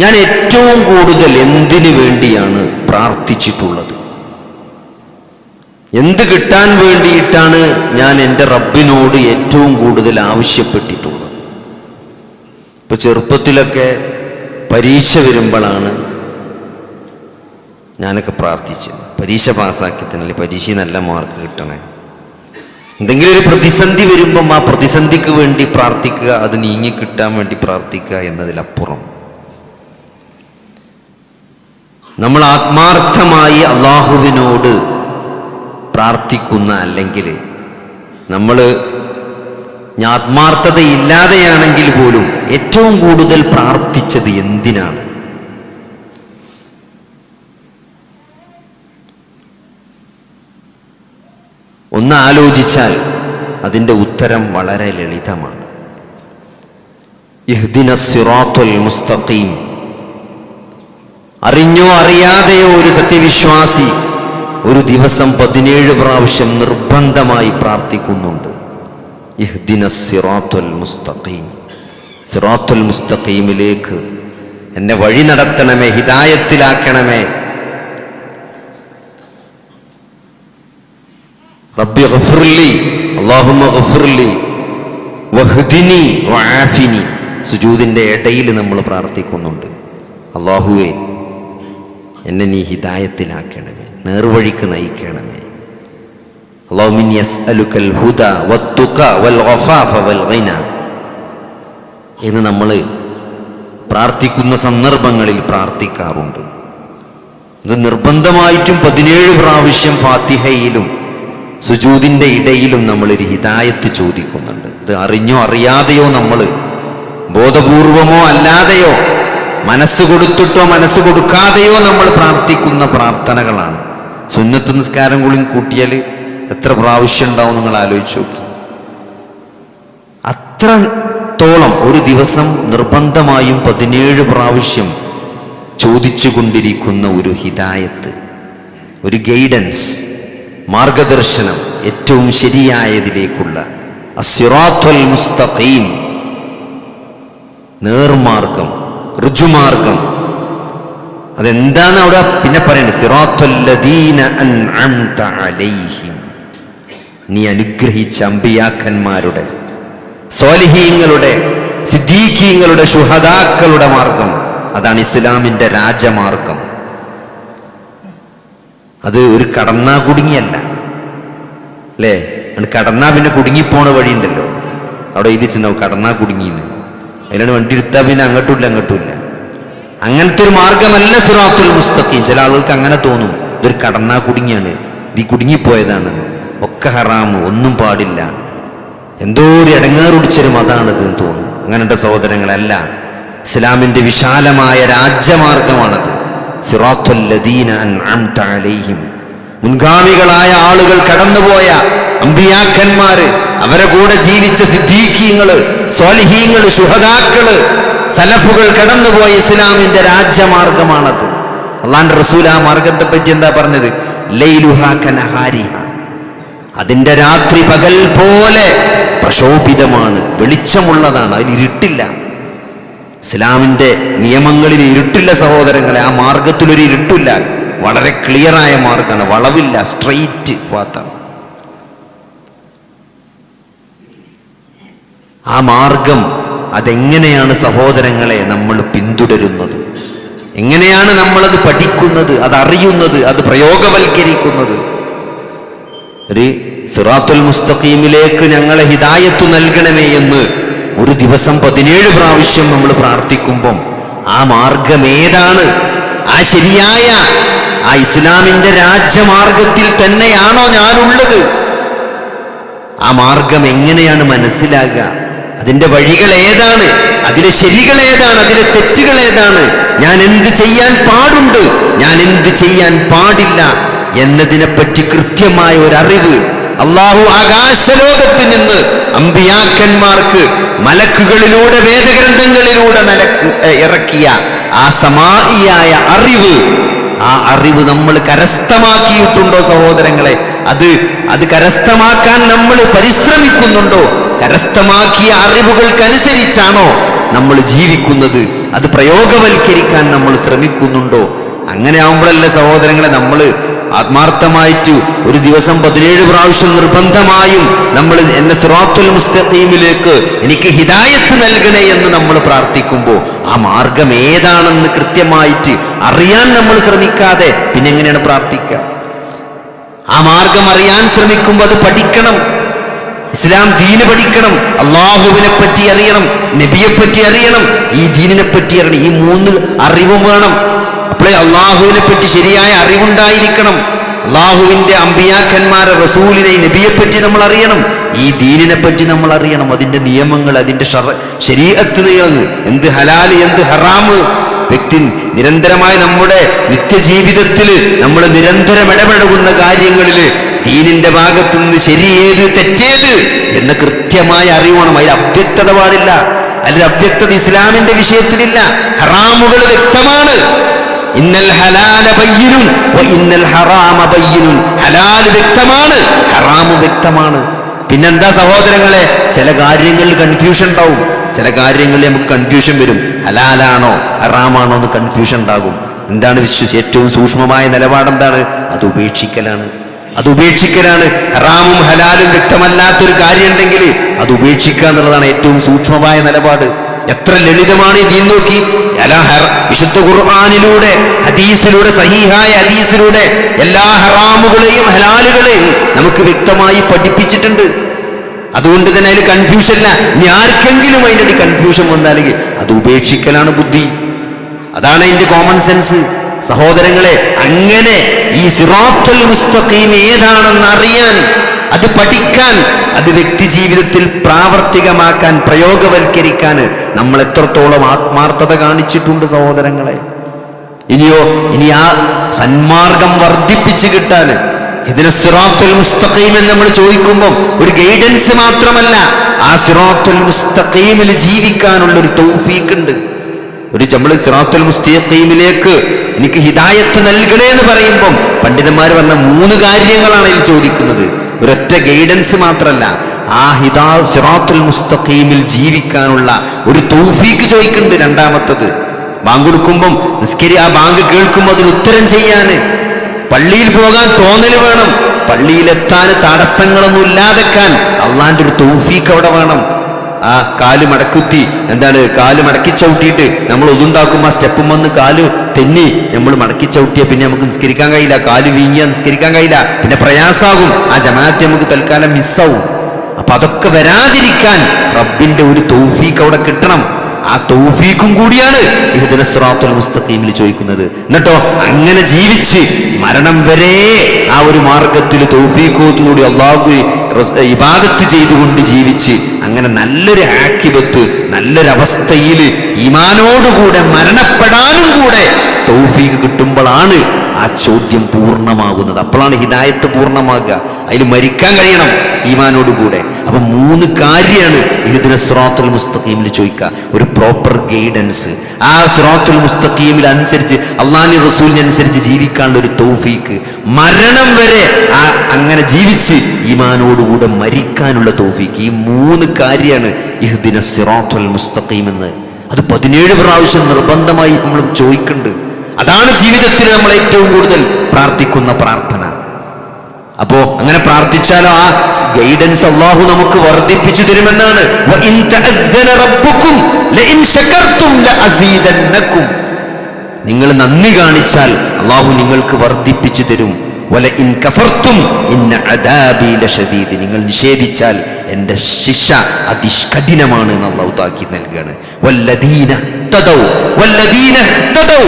ഞാൻ ഏറ്റവും കൂടുതൽ എന്തിനു വേണ്ടിയാണ് പ്രാർത്ഥിച്ചിട്ടുള്ളത്? എന്ത് കിട്ടാൻ വേണ്ടിയിട്ടാണ് ഞാൻ എന്റെ റബ്ബിനോട് ഏറ്റവും കൂടുതൽ ആവശ്യപ്പെട്ടിട്ടുള്ളത്? ഇപ്പൊ ചെറുപ്പത്തിലൊക്കെ പരീക്ഷ വരുമ്പോഴാണ് ഞാനൊക്കെ പ്രാർത്ഥിച്ചത്. പരീക്ഷ പാസ്സാക്കി തന്നെ പരീക്ഷ നല്ല മാർക്ക് കിട്ടണേ. എന്തെങ്കിലും ഒരു പ്രതിസന്ധി വരുമ്പം ആ പ്രതിസന്ധിക്ക് വേണ്ടി പ്രാർത്ഥിക്കുക അത് നീങ്ങി കിട്ടാൻ വേണ്ടി പ്രാർത്ഥിക്കുക എന്നതിലപ്പുറം. നമ്മൾ ആത്മാർത്ഥമായി അള്ളാഹുവിനോട് പ്രാർത്ഥിക്കുന്ന അല്ലെങ്കിൽ നമ്മൾ ആത്മാർത്ഥതയില്ലാതെയാണെങ്കിൽ പോലും ഏറ്റവും കൂടുതൽ പ്രാർത്ഥിച്ചത് എന്തിനാണ്? ഒന്ന് ആലോചിച്ചാൽ അതിന്റെ ഉത്തരം വളരെ ലളിതമാണ്. ഇഹ്ദിന സിറാത്തുൽ മുസ്തഖീം അറിഞ്ഞോ അറിയാതെയോ ഒരു സത്യവിശ്വാസി ഒരു ദിവസം പതിനേഴ് പ്രാവശ്യം നിർബന്ധമായി പ്രാർത്ഥിക്കുന്നുണ്ട്. സിറാത്തുൽ മുസ്തഖീം. മുസ്തഖീമിലേക്ക് എന്നെ വഴി നടത്തണമേ ഹിതായത്തിലാക്കണമേ റബ്ബി വഹ്ദിനി വആഫിനി ഇടയിൽ നമ്മൾ പ്രാർത്ഥിക്കുന്നുണ്ട്. അള്ളാഹുവേ എന്നെ നീ ഹിതായത്തിലാക്കണമേ നേർവഴിക്ക് നയിക്കണമേ. എന്ന് നമ്മൾ പ്രാർത്ഥിക്കുന്ന സന്ദർഭങ്ങളിൽ പ്രാർത്ഥിക്കാറുണ്ട്. ഇത് നിർബന്ധമായിട്ടും പതിനേഴ് പ്രാവശ്യം ഫാത്തിഹയിലും സുജൂതിന്റെ ഇടയിലും നമ്മൾ ഒരു ഹിദായത്ത് ചോദിക്കുന്നുണ്ട്. ഇത് അറിഞ്ഞോ അറിയാതെയോ നമ്മൾ ബോധപൂർവമോ അല്ലാതെയോ മനസ്സ് കൊടുത്തിട്ടോ മനസ്സ് കൊടുക്കാതെയോ നമ്മൾ പ്രാർത്ഥിക്കുന്ന പ്രാർത്ഥനകളാണ്. സുന്നത്ത് നിസ്കാരം കൂടി കൂട്ടിയാൽ എത്ര പ്രാവശ്യം ഉണ്ടാവും നിങ്ങൾ ആലോചിച്ച് നോക്കി. തോളം ഒരു ദിവസം നിർബന്ധമായും പതിനേഴ് പ്രാവശ്യം ചോദിച്ചു കൊണ്ടിരിക്കുന്ന ഒരു ഹിതായത്ത് ഒരു ഗൈഡൻസ് മാർഗദർശനം ഏറ്റവും ശരിയായതിലേക്കുള്ള അസിറാത്തുൽ മുസ്തഖീം നേർമാർഗം ഋജുമാർഗം. അതെന്താണ് അവിടെ പിന്നെ പറയുന്നത് സിറാത്തുല്ലദീന അൻഅംത അലൈഹിം. നീ അനുഗ്രഹിച്ച അമ്പിയാക്കന്മാരുടെ സോലിഹീങ്ങളുടെ സിദ്ദീഖീങ്ങളുടെ ശുഹദാക്കളുടെ മാർഗം. അതാണ് ഇസ്ലാമിന്റെ രാജമാർഗം. അത് ഒരു കടന്നാ കുടുങ്ങിയല്ല. അല്ലേ? കടന്നാ പിന്നെ കുടുങ്ങിപ്പോണ വഴിയുണ്ടല്ലോ. അവിടെ എഴുതിച്ചിട്ടുണ്ടാവും കടന്നാ കുടുങ്ങിന്ന് അതിലാണ് വണ്ടി എടുത്താൽ പിന്നെ അങ്ങോട്ടും ഇല്ല അങ്ങോട്ടും ഇല്ല അങ്ങനത്തെ ഒരു മാർഗമല്ല സുറാത്തുൽ മുസ്തഖീം. ചില ആളുകൾക്ക് അങ്ങനെ തോന്നും. ഇതൊരു കടന്നാ കുടുങ്ങിയാണ്. ഇത് കുടുങ്ങിപ്പോയതാണ്. ഒക്കെ ഹറാമ് ഒന്നും പാടില്ല. എന്തോ ഒരു ഇടങ്ങേറുടിച്ചൊരു മതാണിത് എന്ന് തോന്നും. അങ്ങനെയുള്ള സഹോദരങ്ങളല്ല. ഇസ്ലാമിന്റെ വിശാലമായ രാജ്യമാർഗമാണത്. സിറാത്തുൽ ലദീന അൻഅംത അലൈഹിം. മുൻഗാമികളായ ആളുകൾ കടന്നുപോയ അമ്പിയാക്കന്മാര് അവരെ കൂടെ ജീവിച്ച സിദ്ധീഖീങ്ങൾ സ്വാലിഹീങ്ങൾ ശുഹദാക്കൾ സലഫുകൾ കടന്നുപോയ ഇസ്ലാമിന്റെ രാജ്യമാർഗമാണത്. അള്ളാന്റെ റസൂൽ ആ മാർഗത്തെ പറ്റി എന്താ പറഞ്ഞത്? അതിന്റെ രാത്രി പകൽ പോലെ പ്രശോഭിതമാണ് വെളിച്ചമുള്ളതാണ് അതിൽ ഇരുട്ടില്ല. ഇസ്ലാമിന്റെ നിയമങ്ങളിൽ ഇരുട്ടില്ല സഹോദരങ്ങളെ ആ മാർഗത്തിലൊരു ഇരുട്ടില്ല. വളരെ ക്ലിയറായ മാർഗമാണ് വളവില്ല സ്ട്രെയിറ്റ് പാത്താണ് ആ മാർഗം അതെങ്ങനെയാണ് സഹോദരങ്ങളെ നമ്മൾ പിന്തുടരുന്നത്? എങ്ങനെയാണ് നമ്മളത് പഠിക്കുന്നത് അത് അറിയുന്നത് അത് പ്രയോഗവൽക്കരിക്കുന്നത്? ഒരു സിറാത്തുൽ മുസ്തഖീമിലേക്ക് ഞങ്ങളെ ഹിതായത്ത് നൽകണമേ എന്ന് ഒരു ദിവസം പതിനേഴ് പ്രാവശ്യം നമ്മൾ പ്രാർത്ഥിക്കുമ്പം ആ മാർഗം ഏതാണ്? ആ ശരിയായ ആ ഇസ്ലാമിന്റെ രാജ്യമാർഗത്തിൽ തന്നെയാണോ ഞാനുള്ളത്? ആ മാർഗം എങ്ങനെയാണ് മനസ്സിലാകുക? അതിന്റെ വഴികൾ ഏതാണ്? അതിലെ ശരികൾ ഏതാണ്? അതിലെ തെറ്റുകൾ ഏതാണ്? ഞാൻ എന്ത് ചെയ്യാൻ പാടുണ്ട്? ഞാൻ എന്ത് ചെയ്യാൻ പാടില്ല എന്നതിനെപ്പറ്റി കൃത്യമായ ഒരു അറിവ് അള്ളാഹു ആകാശലോകത്ത് നിന്ന് അമ്പിയാക്കന്മാർക്ക് മലക്കുകളിലൂടെ വേദഗ്രന്ഥങ്ങളിലൂടെ ഇറക്കിയ ആ സമാധിയായ അറിവ് ആ അറിവ് നമ്മൾ കരസ്ഥമാക്കിയിട്ടുണ്ടോ സഹോദരങ്ങളെ? അത് അത് കരസ്ഥമാക്കാൻ നമ്മൾ പരിശ്രമിക്കുന്നുണ്ടോ? കരസ്ഥമാക്കിയ അറിവുകൾക്കനുസരിച്ചാണോ നമ്മൾ ജീവിക്കുന്നത്? അത് പ്രയോഗവൽക്കരിക്കാൻ നമ്മൾ ശ്രമിക്കുന്നുണ്ടോ? അങ്ങനെ ആവുമ്പോഴല്ല സഹോദരങ്ങളെ നമ്മൾ ആത്മാർത്ഥമായിട്ട് ഒരു ദിവസം പതിനേഴ് പ്രാവശ്യം നിർബന്ധമായും നമ്മൾ എന്നെ സുറാത്തുൽ മുസ്തഖീമിലേക്ക് എനിക്ക് ഹിദായത്ത് നൽകണേ എന്ന് നമ്മൾ പ്രാർത്ഥിക്കുമ്പോൾ ആ മാർഗം ഏതാണെന്ന് കൃത്യമായിട്ട് അറിയാൻ നമ്മൾ ശ്രമിക്കാതെ പിന്നെ എങ്ങനെയാണ് പ്രാർത്ഥിക്കുക? ആ മാർഗം അറിയാൻ ശ്രമിക്കുമ്പോൾ അത് പഠിക്കണം. ഇസ്ലാം ദീന് പഠിക്കണം അള്ളാഹുവിനെ പറ്റി അറിയണം നബിയെ പറ്റി അറിയണം ഈ ദീനിനെ പറ്റി അറിയണം ഈ മൂന്ന് അറിവും വേണം. അപ്പോഴേ അള്ളാഹുവിനെ പറ്റി ശരിയായ അറിവുണ്ടായിരിക്കണം. അള്ളാഹുവിന്റെ അമ്പിയാക്കന്മാരെ റസൂലിനെ നബിയെ പറ്റി നമ്മൾ അറിയണം. ഈ ദീനിനെ പറ്റി നമ്മൾ അറിയണം. അതിന്റെ നിയമങ്ങൾ അതിന്റെ ശരീരത്ത് നിയമങ്ങൾ എന്ത് ഹലാൽ എന്ത് ഹറാമ് വ്യക്തി നിരന്തരമായി നമ്മുടെ നിത്യജീവിതത്തിൽ നമ്മൾ നിരന്തരം ഇടപെടുന്ന കാര്യങ്ങളിൽ ദീനിന്റെ ഭാഗത്ത് നിന്ന് ശരിയേത് തെറ്റേത് എന്ന് കൃത്യമായ അറിയണം അതിൽ അവ്യക്തത പാടില്ല അതിൽ അവ്യക്തത ഇസ്ലാമിന്റെ വിഷയത്തിലില്ല. ഹറാമുകൾ വ്യക്തമാണ്. ഇന്നൽ ഹലാല ബയ്യനും ഇന്നൽ ഹറാമ ബയ്യനും. ഹലാൽ വ്യക്തമാണ് ഹറാമ് വ്യക്തമാണ്. പിന്നെന്താ സഹോദരങ്ങളെ? ചില കാര്യങ്ങളിൽ കൺഫ്യൂഷൻ ഉണ്ടാവും. ചില കാര്യങ്ങളിൽ നമുക്ക് കൺഫ്യൂഷൻ വരും. ഹലാലാണോ ഹറാമാണോ എന്ന് കൺഫ്യൂഷൻ ഉണ്ടാകും. എന്താണ് വിശ്വസിച്ച് ഏറ്റവും സൂക്ഷ്മമായ നിലപാടെന്താണ്? അത് ഉപേക്ഷിക്കലാണ്. അത് ഉപേക്ഷിക്കലാണ്. ഹറാമും ഹലാലും വ്യക്തമല്ലാത്തൊരു കാര്യം ഉണ്ടെങ്കിൽ അത് ഉപേക്ഷിക്കുക എന്നുള്ളതാണ് ഏറ്റവും സൂക്ഷ്മമായ നിലപാട്. എത്ര ലളിതമാണ് ഈ നോക്കി. വിശുദ്ധ ഖുർആാനിലൂടെ ഹദീസിലൂടെ സഹീഹായ ഹദീസിലൂടെ എല്ലാ ഹറാമുകളെയും ഹലാലുകളെയും നമുക്ക് വ്യക്തമായി പഠിപ്പിച്ചിട്ടുണ്ട്. അതുകൊണ്ട് തന്നെ അതിൽ കൺഫ്യൂഷൻ ഇല്ല. ഇനി ആർക്കെങ്കിലും അതിന്റെ കൺഫ്യൂഷൻ വന്നാലെങ്കിൽ അത് ഉപേക്ഷിക്കലാണ് ബുദ്ധി. അതാണ് അതിന്റെ കോമൺ സെൻസ് സഹോദരങ്ങളെ അങ്ങനെ ഈ സിറാത്തുൽ മുസ്തഖീം ഏതാണെന്ന് അറിയാൻ അത് പഠിക്കാൻ അത് വ്യക്തി ജീവിതത്തിൽ പ്രാവർത്തികമാക്കാൻ പ്രയോഗവൽക്കരിക്കാൻ നമ്മൾ എത്രത്തോളം ആത്മാർത്ഥത കാണിച്ചിട്ടുണ്ട് സഹോദരങ്ങളെ. ഇനിയോ ഇനി ആ സന്മാർഗം വർദ്ധിപ്പിച്ചു കിട്ടാൻ ഇതിന് സിറാത്തുൽ മുസ്തഖീം എന്ന് നമ്മൾ ചോദിക്കുമ്പോൾ ഒരു ഗൈഡൻസ് മാത്രമല്ല ആ സിറാത്തുൽ മുസ്തഖീമിൽ ജീവിക്കാനുള്ള ഒരു തൗഫീഖ് ഉണ്ട്. ഒരു നമ്മൾ സിറാത്തുൽ മുസ്തഖീമിലേക്ക് എനിക്ക് ഹിദായത്ത് നൽകണേ എന്ന് പറയുമ്പം പണ്ഡിതന്മാർ വന്ന മൂന്ന് കാര്യങ്ങളാണ് ഇതിൽ ചോദിക്കുന്നത്. ഒരൊറ്റ ഗൈഡൻസ് മാത്രമല്ല ആ ഹിദാ സിറാത്തുൽ മുസ്തഖീമിൽ ജീവിക്കാനുള്ള ഒരു തൗഫീക്ക് ചോദിക്കുന്നുണ്ട് രണ്ടാമത്തത്. ബാങ്ക് കൊടുക്കുമ്പം നിസ്കരി ആ ബാങ്ക് കേൾക്കുമ്പോൾ അതിന് ഉത്തരം ചെയ്യാന് പള്ളിയിൽ പോകാൻ തോന്നൽ വേണം. പള്ളിയിലെത്താൻ തടസ്സങ്ങളൊന്നും ഇല്ലാതെക്കാൻ അള്ളാന്റെ ഒരു തൗഫീക്ക് അവിടെ വേണം. ആ കാൽ മടക്കുത്തി എന്താണ് കാൽ മടക്കി ചവിട്ടിയിട്ട് നമ്മൾ ഒതുണ്ടാക്കുമ്പോൾ ആ സ്റ്റെപ്പും വന്ന് കാൽ തെന്നി നമ്മൾ മടക്കി ചവിട്ടിയ പിന്നെ നമുക്ക് നിസ്കരിക്കാൻ കഴിയില്ല കാൽ വീങ്ങിയാൽ നിസ്കരിക്കാൻ കഴിയില്ല പിന്നെ പ്രയാസാകും ആ ജമാഅത്ത് നമുക്ക് തൽക്കാലം മിസ്സാവും അപ്പൊ അതൊക്കെ വരാതിരിക്കാൻ റബ്ബിന്റെ ഒരു തോഫീക്ക് അവിടെ കിട്ടണം. ആ തൗഫീഖും കൂടിയാണ് ഇഹ്ദിന സിറാത്തുൽ മുസ്തഖീമിൽ ചോദിക്കുന്നത്. എന്നിട്ടോ അങ്ങനെ ജീവിച്ച് മരണം വരെ ആ ഒരു മാർഗത്തിൽ കൂടി അള്ളാഹു ഇബാദത്ത് ചെയ്തുകൊണ്ട് ജീവിച്ച് അങ്ങനെ നല്ലൊരു ആക്കിബത്ത് നല്ലൊരവസ്ഥയിൽ ഈമാനോടുകൂടെ മരണപ്പെടാനും കൂടെ തൗഫീഖ് കിട്ടുമ്പോഴാണ് ആ ചോദ്യം പൂർണമാകുന്നത്. അപ്പോഴാണ് ഹിദായത്ത് പൂർണമാകുക. അതിൽ മരിക്കാൻ കഴിയണം ഈമാനോടുകൂടെ. അപ്പം മൂന്ന് കാര്യമാണ് ഇതിന് സ്രോത്തുൽ മുസ്തഖീമിൽ ചോദിക്കുക. ഒരു പ്രോപ്പർ ഗൈഡൻസ് ആ സ്രോത്തുൽ മുസ്തഖീമിൽ അനുസരിച്ച് അള്ളാഹി റസൂലിനെ അനുസരിച്ച് ജീവിക്കാനുള്ള ഒരു തൗഫീക്ക് മരണം വരെ ആ അങ്ങനെ ജീവിച്ച് ഈമാനോടുകൂടെ മരിക്കാനുള്ള തൗഫീക്ക് ഈ മൂന്ന് കാര്യമാണ് ഇഹ്ദിന സിറാത്തുൽ മുസ്തഖീം എന്ന്. അത് പതിനേഴ് പ്രാവശ്യം നിർബന്ധമായി നമ്മൾ ചോദിക്കുന്നുണ്ട്. അതാണ് ജീവിതത്തിൽ നമ്മൾ ഏറ്റവും കൂടുതൽ പ്രാർത്ഥിക്കുന്ന പ്രാർത്ഥന. അപ്പോ അങ്ങനെ പ്രാർത്ഥിച്ചാലോ ആ ഗൈഡൻസ് അള്ളാഹു നമുക്ക് വർദ്ധിപ്പിച്ചു തരുമെന്നാണ്. നിങ്ങൾ നന്ദി കാണിച്ചാൽ അള്ളാഹു നിങ്ങൾക്ക് വർദ്ധിപ്പിച്ചു തരും. ഇൻ നിങ്ങൾ നിഷേധിച്ചാൽ എന്റെ ശിക്ഷ അതിഷ്കഠിനമാണ് എന്ന് അള്ളാഹു താക്കി നൽകുകയാണ് തദൗ തദൗ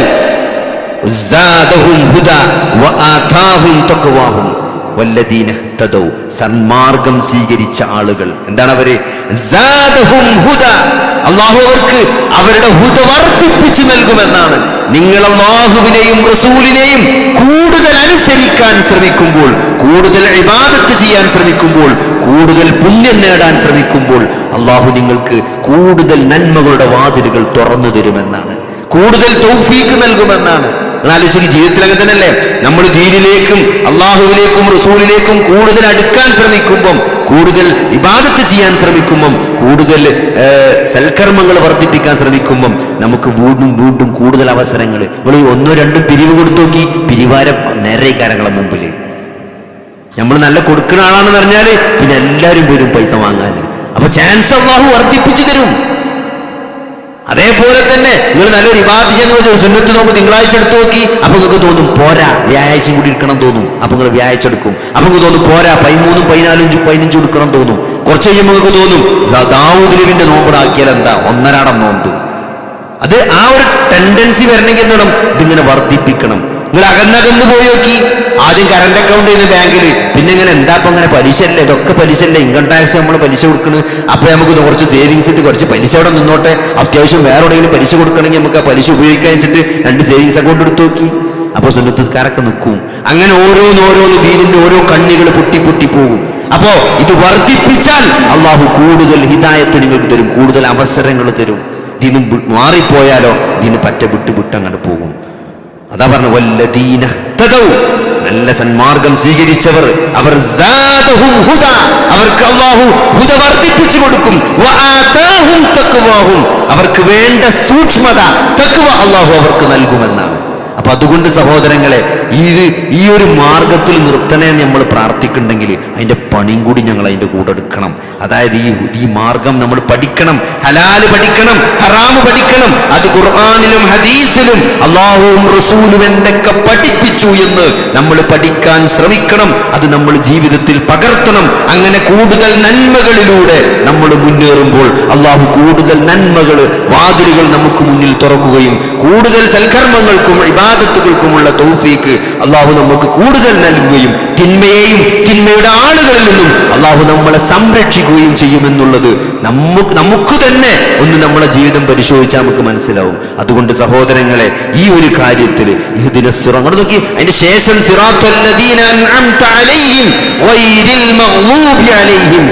സന്മാർഗം സ്വീകരിച്ച ആളുകൾ. എന്താണ് അവർ? അള്ളാഹു അവർക്ക് അവരുടെ ഹുദ വർദ്ധിപ്പിച്ചു നൽകുമെന്നാണ്. നിങ്ങൾ അള്ളാഹുവിനെയും റസൂലിനെയും കൂടുതൽ അനുസരിക്കാൻ ശ്രമിക്കുമ്പോൾ കൂടുതൽ ഇബാദത്ത് ചെയ്യാൻ ശ്രമിക്കുമ്പോൾ കൂടുതൽ പുണ്യം നേടാൻ ശ്രമിക്കുമ്പോൾ അള്ളാഹു നിങ്ങൾക്ക് കൂടുതൽ നന്മകളുടെ വാതിലുകൾ തുറന്നു തരുമെന്നാണ്. കൂടുതൽ തൗഫീക്ക് നൽകുമെന്നാണ്. ആലോചിച്ച് ജീവിതത്തിൽ അങ്ങനെ തന്നെയല്ലേ? നമ്മൾ ദീനിലേക്കും അള്ളാഹുവിലേക്കും റസൂലിലേക്കും കൂടുതൽ അടുക്കാൻ ശ്രമിക്കുമ്പം കൂടുതൽ ഇബാദത്ത് ചെയ്യാൻ ശ്രമിക്കുമ്പം കൂടുതൽ സൽക്കർമ്മങ്ങൾ വർദ്ധിപ്പിക്കാൻ ശ്രമിക്കുമ്പം നമുക്ക് വീണ്ടും വീണ്ടും കൂടുതൽ അവസരങ്ങൾ നിങ്ങൾ ഒന്നോ രണ്ടും പിരിവ് കൊടുത്തു നോക്കി പിരിവാരം നേരെ കാര്യങ്ങളെ മുമ്പിൽ. നമ്മൾ നല്ല കൊടുക്കുന്ന ആളാണെന്ന് പറഞ്ഞാൽ പിന്നെ എല്ലാവരും വരും പൈസ വാങ്ങാൻ അപ്പൊ ചാൻസ് അള്ളാഹു വർദ്ധിപ്പിച്ചു തരും. അതേപോലെ തന്നെ നിങ്ങൾ നല്ലൊരു ഇബാദ് ചെയ്യുന്ന വെച്ചാൽ സുന്നത്ത് നോമ്പ് തിങ്കളാഴ്ച എടുത്ത് നോക്കി അപ്പൊ നിങ്ങൾക്ക് തോന്നും പോരാ വ്യാഴാഴ്ചയും കൂടി എടുക്കണം തോന്നും. അപ്പൊ നിങ്ങൾ വ്യാഴാഴ്ച എടുക്കും. അപ്പൊ നിങ്ങൾക്ക് തോന്നും പോരാ പതിമൂന്നും പതിനാലും പതിനഞ്ചും എടുക്കണം തോന്നും. കുറച്ച് കഴിയുമ്പോൾ നിങ്ങൾക്ക് തോന്നും ദാവൂദിലിവിന്റെ നോമ്പിടാക്കിയാൽ എന്താ? ഒന്നരാടം നോമ്പ്. അത് ആ ഒരു ടെൻഡൻസി വരണമെങ്കിൽ എന്താണ് ഇതിങ്ങനെ വർദ്ധിപ്പിക്കണം. നിങ്ങൾ അകന്നകന്ന് പോയി നോക്കി. ആദ്യം കറണ്ട് അക്കൗണ്ട് ചെയ്യുന്ന ബാങ്കിൽ പിന്നെ ഇങ്ങനെ എന്താ ഇപ്പൊ അങ്ങനെ പലിശ അല്ലേ ഇതൊക്കെ പലിശ അല്ലേ ഇൻകം ടാക്സ് നമ്മൾ പലിശ കൊടുക്കണ്. അപ്പൊ നമുക്ക് കുറച്ച് സേവിങ്സ് ഇട്ട് കുറച്ച് പലിശ അവിടെ നിന്നോട്ടെ. അത്യാവശ്യം വേറെ എവിടെയെങ്കിലും പലിശ കൊടുക്കണമെങ്കിൽ നമുക്ക് ആ പലിശ ഉപയോഗിക്കാൻ വെച്ചിട്ട് രണ്ട് സേവിങ്സ് അക്കൗണ്ട് എടുത്തു നോക്കി. അപ്പോൾ സുന്നത്തസ്കാരൊക്കെ നിൽക്കും. അങ്ങനെ ഓരോന്നോരോന്ന് ദീനിന്റെ ഓരോ കണ്ണികൾ പൊട്ടി പൊട്ടി പോകും. അപ്പോ ഇത് വർദ്ധിപ്പിച്ചാൽ അള്ളാഹു കൂടുതൽ ഹിതായത്ത് നിങ്ങൾക്ക് തരും കൂടുതൽ അവസരങ്ങൾ തരും. ദിനം മാറിപ്പോയാലോ ദിന് പറ്റ വിട്ട് വിട്ട് അങ്ങോട്ട് പോകും. അതാ പറഞ്ഞു വല്ലദീന. നല്ല സന്മാർഗം സ്വീകരിച്ചവർ അവർ. അവർക്ക് അള്ളാഹു ഹുദ വർദ്ധിപ്പിച്ചു കൊടുക്കും. അവർക്ക് വേണ്ട സൂക്ഷ്മത തക്വ അള്ളാഹു അവർക്ക് നൽകുമെന്നാണ് അപ്പൊ അതുകൊണ്ട് സഹോദരങ്ങളെ ഇത് ഈ ഒരു മാർഗത്തിൽ നിർത്തണേ നമ്മൾ പ്രാർത്ഥിക്കുന്നുണ്ടെങ്കിൽ അതിന്റെ പണിയും കൂടി ഞങ്ങൾ അതിന്റെ കൂടെ എടുക്കണം. അതായത് ഈ ഈ മാർഗം നമ്മൾ പഠിക്കണം. ഹലാൽ പഠിക്കണം ഹറാമ് പഠിക്കണം. അത് ഖുർആാനിലും ഹദീസിലും അള്ളാഹുവും റസൂലും എന്തൊക്കെ പഠിപ്പിച്ചു എന്ന് നമ്മൾ പഠിക്കാൻ ശ്രമിക്കണം. അത് നമ്മൾ ജീവിതത്തിൽ പകർത്തണം. അങ്ങനെ കൂടുതൽ നന്മകളിലൂടെ നമ്മൾ മുന്നേറുമ്പോൾ അള്ളാഹു കൂടുതൽ നന്മകൾ വാതിലുകൾ നമുക്ക് മുന്നിൽ തുറക്കുകയും കൂടുതൽ സൽക്കർമ്മങ്ങൾക്കും ഇബാദത്തുകൾക്കുമുള്ള തൗഫീക്ക് അള്ളാഹു നമുക്ക് കൂടുതൽ നൽകുകയും തിന്മയെയും തിന്മയുടെ ആളുകളിൽ നിന്നും അള്ളാഹു നമ്മളെ സംരക്ഷിക്കുകയും ചെയ്യുമെന്നുള്ളത് നമുക്ക് നമുക്ക് തന്നെ ഒന്ന് നമ്മുടെ ജീവിതം പരിശോധിച്ചാൽ നമുക്ക് മനസ്സിലാവും. അതുകൊണ്ട് സഹോദരങ്ങളെ ഈ ഒരു കാര്യത്തിൽ ഇതിനെ അങ്ങോട്ട് നോക്കി അതിന് ശേഷം അലൈഹിം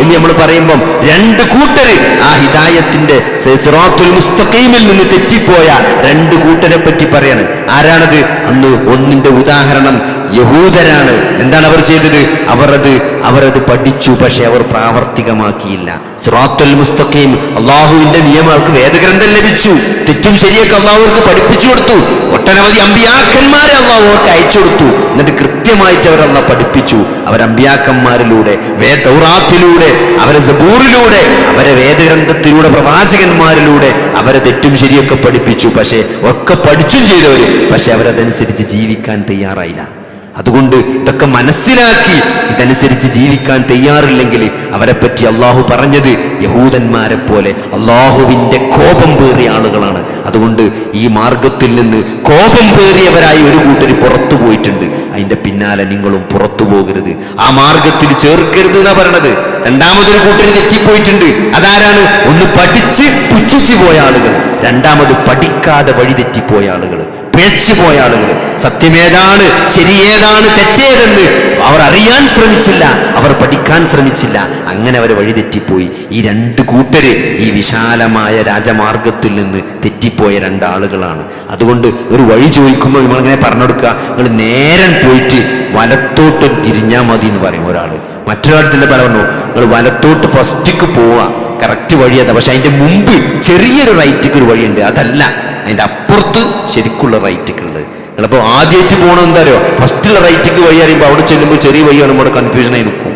എന്ന് നമ്മൾ പറയുമ്പം രണ്ട് കൂട്ടര് ആ ഹിദായത്തിന്റെ സിറാത്തുൽ മുസ്തഖീമിൽ നിന്ന് തെറ്റിപ്പോയ രണ്ട് കൂട്ടരെ പറ്റി പറയാണ്. ആരാണത്? അന്ന് ഒന്നിന്റെ ഉദാഹരണം യഹൂദരാണ്. എന്താണ് അവർ ചെയ്തത്? അവർ അത് അവരത് പഠിച്ചു പക്ഷെ അവർ പ്രാവർത്തികമാക്കിയില്ല. സുറാത്തുൽ മുസ്തഖീം അള്ളാഹുവിന്റെ നിയമങ്ങൾക്ക് വേദഗ്രന്ഥം ലഭിച്ചു. തെറ്റും ശരിയൊക്കെ അള്ളാഹുക്ക് പഠിപ്പിച്ചു കൊടുത്തു. ഒട്ടനവധി അമ്പിയാക്കന്മാരെ അള്ളാഹുക്ക് അയച്ചു കൊടുത്തു. എന്നിട്ട് കൃത്യമായിട്ട് അവരല്ല പഠിപ്പിച്ചു. അവർ അമ്പിയാക്കന്മാരിലൂടെ വേദൗറാത്തിലൂടെ അവരെ സബൂറിലൂടെ അവരെ വേദഗ്രന്ഥത്തിലൂടെ പ്രവാചകന്മാരിലൂടെ അവരെ തെറ്റും ശരിയൊക്കെ പഠിപ്പിച്ചു. പക്ഷെ ഒക്കെ പഠിച്ചും ചെയ്തവര് പക്ഷെ അവരതനുസരിച്ച് ജീവിക്കാൻ തയ്യാറായില്ല. അതുകൊണ്ട് ഇതൊക്കെ മനസ്സിലാക്കി ഇതനുസരിച്ച് ജീവിക്കാൻ തയ്യാറില്ലെങ്കിൽ അവരെ പറ്റി അള്ളാഹു പറഞ്ഞത് യഹൂദന്മാരെ പോലെ അള്ളാഹുവിന്റെ കോപം പേറിയ ആളുകളാണ്. അതുകൊണ്ട് ഈ മാർഗത്തിൽ നിന്ന് കോപം പേറിയവരായി ഒരു കൂട്ടർ പുറത്തു പോയിട്ടുണ്ട്. അതിന്റെ പിന്നാലെ നിങ്ങളും പുറത്തു പോകരുത്. ആ മാർഗത്തിൽ ചേർക്കരുത് എന്നാ പറയണത്. രണ്ടാമതൊരു കൂട്ടർ തെറ്റിപ്പോയിട്ടുണ്ട്. അതാരാണ്? ഒന്ന് പഠിച്ച് പുച്ഛിച്ചു പോയ ആളുകൾ. രണ്ടാമത് പഠിക്കാതെ വഴി തെറ്റിപ്പോയ ആളുകൾ. പിഴച്ചു പോയ ആളുകൾ. സത്യമേതാണ് ശരിയേതാണ് തെറ്റേതെന്ന് അവർ അറിയാൻ ശ്രമിച്ചില്ല. അവർ പഠിക്കാൻ ശ്രമിച്ചില്ല. അങ്ങനെ അവർ വഴിതെറ്റിപ്പോയി. ഈ രണ്ട് കൂട്ടര് ഈ വിശാലമായ രാജമാർഗത്തിൽ നിന്ന് തെറ്റിപ്പോയ രണ്ടാളുകളാണ്. അതുകൊണ്ട് ഒരു വഴി ചോദിക്കുമ്പോൾ നമ്മളിങ്ങനെ പറഞ്ഞു കൊടുക്കുക നിങ്ങൾ നേരം പോയിട്ട് വലത്തോട്ട് തിരിഞ്ഞാൽ മതി എന്ന് പറയും ഒരാൾ. മറ്റൊരാളത്തിന്റെ പല പറഞ്ഞു നിങ്ങൾ വലത്തോട്ട് ഫസ്റ്റിക്ക് പോവാ. കറക്റ്റ് വഴിയതാ പക്ഷെ അതിന്റെ മുമ്പ് ചെറിയൊരു റൈറ്റിക്ക് ഒരു വഴിയുണ്ട്. അതല്ല. അതിന്റെ അപ്പുറത്ത് ശരിക്കുള്ള റൈറ്റിക്ക് ഉള്ളത് നിങ്ങളിപ്പോ ആദ്യമായിട്ട് പോകണം എന്താ അറിയോ ഫസ്റ്റുള്ള റൈറ്റിക്ക് വഴി അറിയുമ്പോൾ അവിടെ ചെല്ലുമ്പോൾ ചെറിയ വഴിയാണ് നമ്മുടെ കൺഫ്യൂഷനായി നിൽക്കും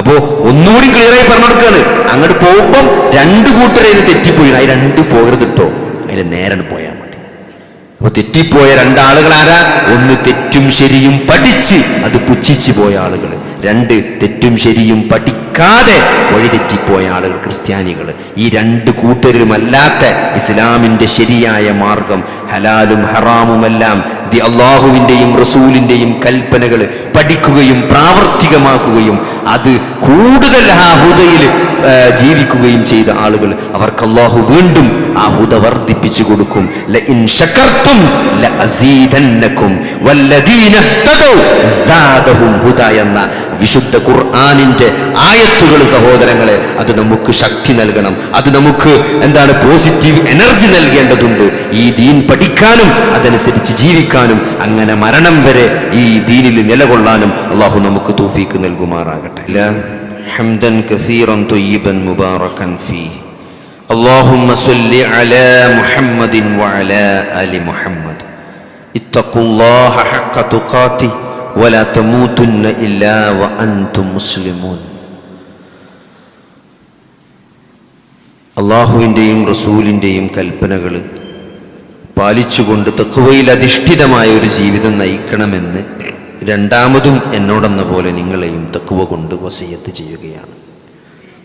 അപ്പോൾ ഒന്നുകൂടി ക്ലിയർ ആയി പറഞ്ഞു കൊടുക്കുകയാണ് അങ്ങോട്ട് പോകുമ്പം രണ്ട് കൂട്ടരെ തെറ്റിപ്പോയി. ആ രണ്ട് പോകരുത് കിട്ടോ അതിന് നേരെ പോയാൽ മതി. അപ്പൊ തെറ്റിപ്പോയ രണ്ടാളുകൾ ആരാ ഒന്ന് തെറ്റും ശരിയും പഠിച്ച് അത് പുച്ഛിച്ചു പോയ ആളുകൾ രണ്ട് തെറ്റും ശരിയും പഠിക്കാതെ വഴിതെറ്റിപ്പോയ ആളുകൾ ക്രിസ്ത്യാനികൾ. ഈ രണ്ട് കൂട്ടരുമല്ലാത്ത ഇസ്ലാമിന്റെ ശരിയായ മാർഗം ഹലാലും ഹറാമുമെല്ലാം ദി അള്ളാഹുവിന്റെയും റസൂലിന്റെയും കൽപ്പനകൾ പഠിക്കുകയും പ്രാവർത്തികമാക്കുകയും അത് കൂടുതൽ ആ ഹുദയിൽ ജീവിക്കുകയും ചെയ്ത ആളുകൾ. അവർക്ക് അള്ളാഹു വീണ്ടും ആ ഹുദ വർദ്ധിപ്പിച്ചു കൊടുക്കും. എന്ന വിശുദ്ധ ഖുർആനിന്റെ ആയത്തുകൾ സഹോദരങ്ങളെ അത് നമുക്ക് ശക്തി നൽകണം അത് നമുക്ക് എന്താണ് പോസിറ്റീവ് എനർജി നൽകേണ്ടതുണ്ട് ഈ ദീൻ പഠിക്കാനും അതനുസരിച്ച് ജീവിക്കാനും അങ്ങനെ മരണം വരെ ഈ ദീനിൽ നിലകൊള്ളാനും അള്ളാഹു നമുക്ക് തൗഫീക്ക് നൽകുമാറാകട്ടെ ലാ ഹംദൻ കസീറൻ طيبا مباركا فيه اللهم صل على محمد وعلى آل محمد اتقوا الله حق تقاته ولا تموتن إلا وأنتم مسلمون അള്ളാഹുവിൻ്റെയും റസൂലിൻ്റെയും കൽപ്പനകൾ പാലിച്ചുകൊണ്ട് തെക്കുവയിൽ അധിഷ്ഠിതമായ ഒരു ജീവിതം നയിക്കണമെന്ന് രണ്ടാമതും എന്നോടെന്ന പോലെ നിങ്ങളെയും തെക്കുവ കൊണ്ട് വസയത്ത് ചെയ്യുകയാണ്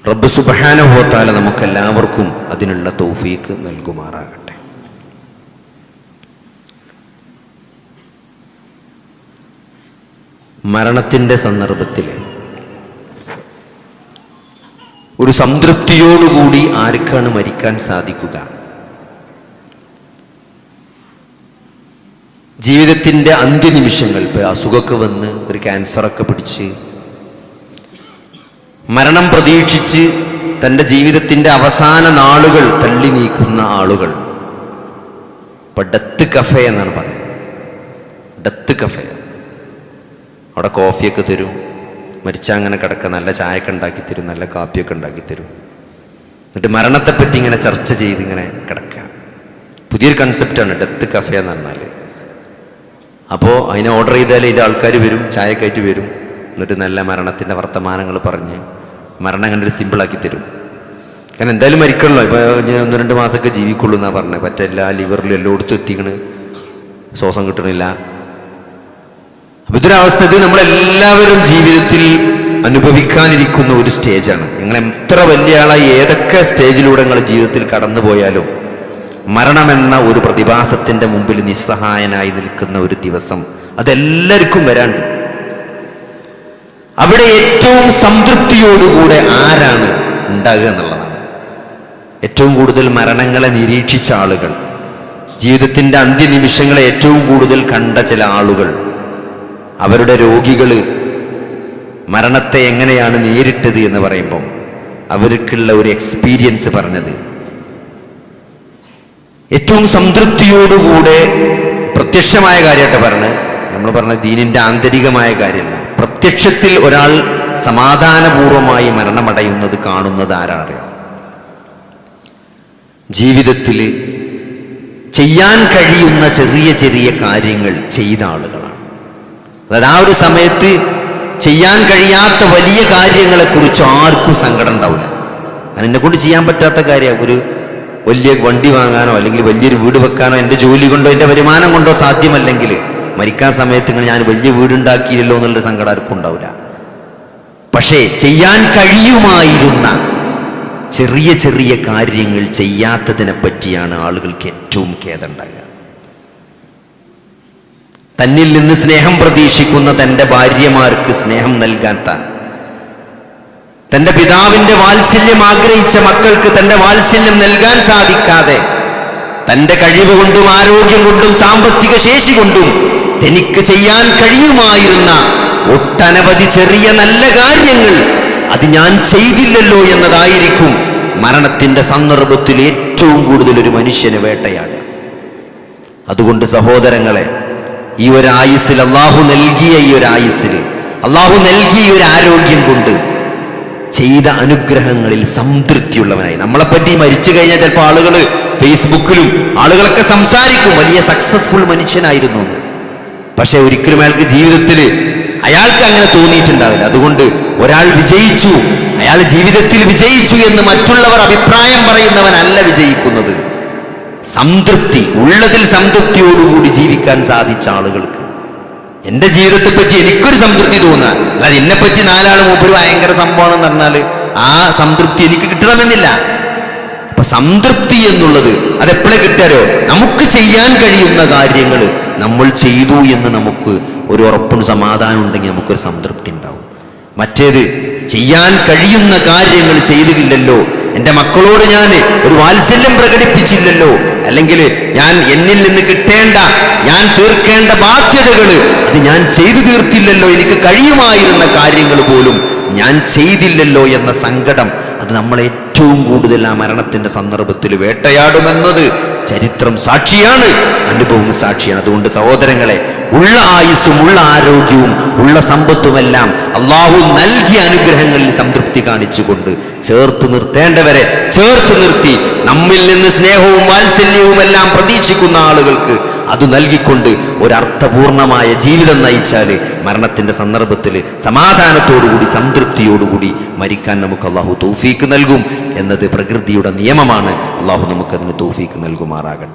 റബ്ബ് സുബഹാനഹോത്താല നമുക്കെല്ലാവർക്കും അതിനുള്ള തൗഫീക്ക് നൽകുമാറാകട്ടെ മരണത്തിന്റെ സന്ദർഭത്തിൽ ഒരു സംതൃപ്തിയോടുകൂടി ആർക്കാണ് മരിക്കാൻ സാധിക്കുക? ജീവിതത്തിന്റെ അന്ത്യനിമിഷങ്ങൾ ഇപ്പോൾ അസുഖമൊക്കെ വന്ന് ഒരു ക്യാൻസറൊക്കെ പിടിച്ച് മരണം പ്രതീക്ഷിച്ച് തന്റെ ജീവിതത്തിന്റെ അവസാന നാളുകൾ തള്ളി നീക്കുന്ന ആളുകൾ. ഇപ്പൊ ഡെത്ത് കഫേ എന്നാണ് പറയുന്നത്. Death cafe. അവിടെ കോഫിയൊക്കെ തരും. മരിച്ച അങ്ങനെ കിടക്കുക. നല്ല ചായയൊക്കെ ഉണ്ടാക്കി തരും. നല്ല കാപ്പിയൊക്കെ ഉണ്ടാക്കി തരും. എന്നിട്ട് മരണത്തെപ്പറ്റി ഇങ്ങനെ ചർച്ച ചെയ്ത് ഇങ്ങനെ കിടക്കുക. പുതിയൊരു കൺസെപ്റ്റാണ് ഡെത്ത് കഫേ എന്ന് പറഞ്ഞാൽ അപ്പോൾ അതിനെ ഓർഡർ ചെയ്താൽ ഇതിന്റെ ആൾക്കാർ വരും. ചായക്കായിട്ട് വരും. എന്നിട്ട് നല്ല മരണത്തിന്റെ വർത്തമാനങ്ങൾ പറഞ്ഞ് മരണം അങ്ങനെ ഒരു സിമ്പിളാക്കി തരും. കാരണം എന്തായാലും മരിക്കണല്ലോ. ഇപ്പോൾ ഞാൻ ഒന്ന് രണ്ട് മാസമൊക്കെ ജീവിക്കുള്ളൂ എന്നാണ് പറഞ്ഞത് പറ്റില്ല ലിവറിലും എല്ലായിടത്തും എത്തിക്കണ്. ശ്വാസം കിട്ടണില്ല. അപ്പൊ ഇതൊരവസ്ഥ ഇത് നമ്മളെല്ലാവരും ജീവിതത്തിൽ അനുഭവിക്കാനിരിക്കുന്ന ഒരു സ്റ്റേജാണ്. നിങ്ങൾ എത്ര വലിയ ആളായി ഏതൊക്കെ സ്റ്റേജിലൂടെ നിങ്ങൾ ജീവിതത്തിൽ കടന്നു പോയാലും മരണമെന്ന ഒരു പ്രതിഭാസത്തിന്റെ മുമ്പിൽ നിസ്സഹായനായി നിൽക്കുന്ന ഒരു ദിവസം അതെല്ലാവർക്കും വരാണ്ട്. അവിടെ ഏറ്റവും സംതൃപ്തിയോടുകൂടെ ആരാണ് ഉണ്ടാകുക എന്നുള്ളതാണ്. ഏറ്റവും കൂടുതൽ മരണങ്ങളെ നിരീക്ഷിച്ച ആളുകൾ ജീവിതത്തിന്റെ അന്ത്യനിമിഷങ്ങളെ ഏറ്റവും കൂടുതൽ കണ്ട ചില ആളുകൾ അവരുടെ രോഗികൾ മരണത്തെ എങ്ങനെയാണ് നേരിട്ടത് എന്ന് പറയുമ്പം അവർക്കുള്ള ഒരു എക്സ്പീരിയൻസ് പറഞ്ഞത്. ഏറ്റവും സംതൃപ്തിയോടുകൂടെ പ്രത്യക്ഷമായ കാര്യമായിട്ട് പറഞ്ഞ് നമ്മൾ പറഞ്ഞ ദീനിന്റെ ആന്തരികമായ കാര്യമല്ല. പ്രത്യക്ഷത്തിൽ ഒരാൾ സമാധാനപൂർവമായി മരണമടയുന്നത് കാണുന്നത് ആരാണറിയാം ജീവിതത്തിൽ ചെയ്യാൻ കഴിയുന്ന ചെറിയ ചെറിയ കാര്യങ്ങൾ ചെയ്ത ആളുകളാണ്. അതായത് ആ ഒരു സമയത്ത് ചെയ്യാൻ കഴിയാത്ത വലിയ കാര്യങ്ങളെക്കുറിച്ച് ആർക്കും സങ്കടം ഉണ്ടാവില്ല. എന്നെ കൊണ്ട് ചെയ്യാൻ പറ്റാത്ത കാര്യം ഒരു വലിയ വണ്ടി വാങ്ങാനോ അല്ലെങ്കിൽ വലിയൊരു വീട് വെക്കാനോ എന്റെ ജോലി കൊണ്ടോ എന്റെ വരുമാനം കൊണ്ടോ സാധ്യമല്ലെങ്കിൽ മരിക്കാൻ സമയത്ത് ഇങ്ങനെ ഞാൻ വലിയ വീടുണ്ടാക്കിയില്ലല്ലോ എന്നുള്ള സങ്കടം ആർക്കും ഉണ്ടാവില്ല. പക്ഷേ ചെയ്യാൻ കഴിയുമായിരുന്ന ചെറിയ ചെറിയ കാര്യങ്ങൾ ചെയ്യാത്തതിനെ പറ്റിയാണ് ആളുകൾക്ക് ഏറ്റവും ഖേദമുണ്ടാകുക തന്നിൽ നിന്ന് സ്നേഹം പ്രതീക്ഷിക്കുന്ന തന്റെ ഭാര്യമാർക്ക് സ്നേഹം നൽകാൻ താൻ. തന്റെ പിതാവിന്റെ വാത്സല്യം ആഗ്രഹിച്ച മക്കൾക്ക് തന്റെ വാത്സല്യം നൽകാൻ സാധിക്കാതെ തന്റെ കഴിവ് കൊണ്ടും ആരോഗ്യം കൊണ്ടും സാമ്പത്തിക ശേഷി കൊണ്ടും തനിക്ക് ചെയ്യാൻ കഴിയുമായിരുന്ന ഒട്ടനവധി ചെറിയ നല്ല കാര്യങ്ങൾ അത് ഞാൻ ചെയ്തില്ലല്ലോ എന്നതായിരിക്കും മരണത്തിന്റെ സന്ദർഭത്തിൽ ഏറ്റവും കൂടുതൽ ഒരു മനുഷ്യന് വേട്ടയാണ് അതുകൊണ്ട് സഹോദരങ്ങളെ ഈ ഒരു ആയുസ്സിൽ അള്ളാഹു നൽകിയ ഈ ഒരു ആയുസ്സിൽ അള്ളാഹു നൽകിയ ഈ ഒരു ആരോഗ്യം കൊണ്ട് ചെയ്ത അനുഗ്രഹങ്ങളിൽ സംതൃപ്തിയുള്ളവനായി. നമ്മളെപ്പറ്റി മരിച്ചു കഴിഞ്ഞാൽ ചിലപ്പോൾ ആളുകൾ ഫേസ്ബുക്കിലും ആളുകളൊക്കെ സംസാരിക്കും വലിയ സക്സസ്ഫുൾ മനുഷ്യനായിരുന്നു എന്ന്. പക്ഷെ ഒരിക്കലും അയാൾക്ക് ജീവിതത്തിൽ അയാൾക്ക് അങ്ങനെ തോന്നിയിട്ടുണ്ടാവില്ല. അതുകൊണ്ട് ഒരാൾ വിജയിച്ചു അയാൾ ജീവിതത്തിൽ വിജയിച്ചു എന്ന് മറ്റുള്ളവർ അഭിപ്രായം പറയുന്നവനല്ല വിജയിക്കുന്നത്. സംതൃപ്തി ഉള്ളതിൽ സംതൃപ്തിയോടുകൂടി ജീവിക്കാൻ സാധിച്ച ആളുകൾക്ക്. എന്റെ ജീവിതത്തെ പറ്റി എനിക്കൊരു സംതൃപ്തി തോന്നുക അല്ലാതെ എന്നെ പറ്റി നാലാൾ മൂപ്പര് ഭയങ്കര സംഭവമാണെന്ന് പറഞ്ഞാൽ ആ സംതൃപ്തി എനിക്ക് കിട്ടണമെന്നില്ല. അപ്പൊ സംതൃപ്തി എന്നുള്ളത് അതെപ്പോഴേ കിട്ടാരോ നമുക്ക് ചെയ്യാൻ കഴിയുന്ന കാര്യങ്ങൾ നമ്മൾ ചെയ്തു എന്ന് നമുക്ക് ഒരു ഉറപ്പും സമാധാനം ഉണ്ടെങ്കിൽ നമുക്കൊരു സംതൃപ്തി ഉണ്ടാവും. മറ്റേത് ചെയ്യാൻ കഴിയുന്ന കാര്യങ്ങൾ ചെയ്തില്ലല്ലോ എന്റെ മക്കളോട് ഞാൻ ഒരു വാത്സല്യം പ്രകടിപ്പിച്ചില്ലല്ലോ. അല്ലെങ്കിൽ ഞാൻ എന്നിൽ നിന്ന് കിട്ടേണ്ട ഞാൻ തീർക്കേണ്ട ബാധ്യതകൾ അത് ഞാൻ ചെയ്തു തീർത്തില്ലല്ലോ. എനിക്ക് കഴിയുമായിരുന്ന കാര്യങ്ങൾ പോലും ഞാൻ ചെയ്തില്ലല്ലോ എന്ന സങ്കടം അത് നമ്മൾ ഏറ്റവും കൂടുതൽ ആ മരണത്തിന്റെ സന്ദർഭത്തിൽ വേട്ടയാടുമെന്നത് ചരിത്രം സാക്ഷിയാണ് അനുഭവം സാക്ഷിയാണ്. അതുകൊണ്ട് സഹോദരങ്ങളെ ഉള്ള ആയുസ്സും ഉള്ള ആരോഗ്യവും ഉള്ള സമ്പത്തുമെല്ലാം അള്ളാഹു നൽകിയ അനുഗ്രഹങ്ങളിൽ സംതൃപ്തി കാണിച്ചുകൊണ്ട് ചേർത്ത് നിർത്തേണ്ടവരെ ചേർത്ത് നിർത്തി നമ്മിൽ നിന്ന് സ്നേഹവും വാത്സല്യവും എല്ലാം പ്രതീക്ഷിക്കുന്ന ആളുകൾക്ക് അത് നൽകിക്കൊണ്ട് ഒരർത്ഥപൂർണമായ ജീവിതം നയിച്ചാൽ മരണത്തിന്റെ സന്ദർഭത്തിൽ സമാധാനത്തോടുകൂടി സംതൃപ്തിയോടുകൂടി മരിക്കാൻ നമുക്ക് അള്ളാഹു തൗഫീക്ക് നൽകും എന്നത് പ്രകൃതിയുടെ നിയമമാണ്. അള്ളാഹു നമുക്കതിന് തൗഫീക്ക് നൽകുമാറാകട്ടെ.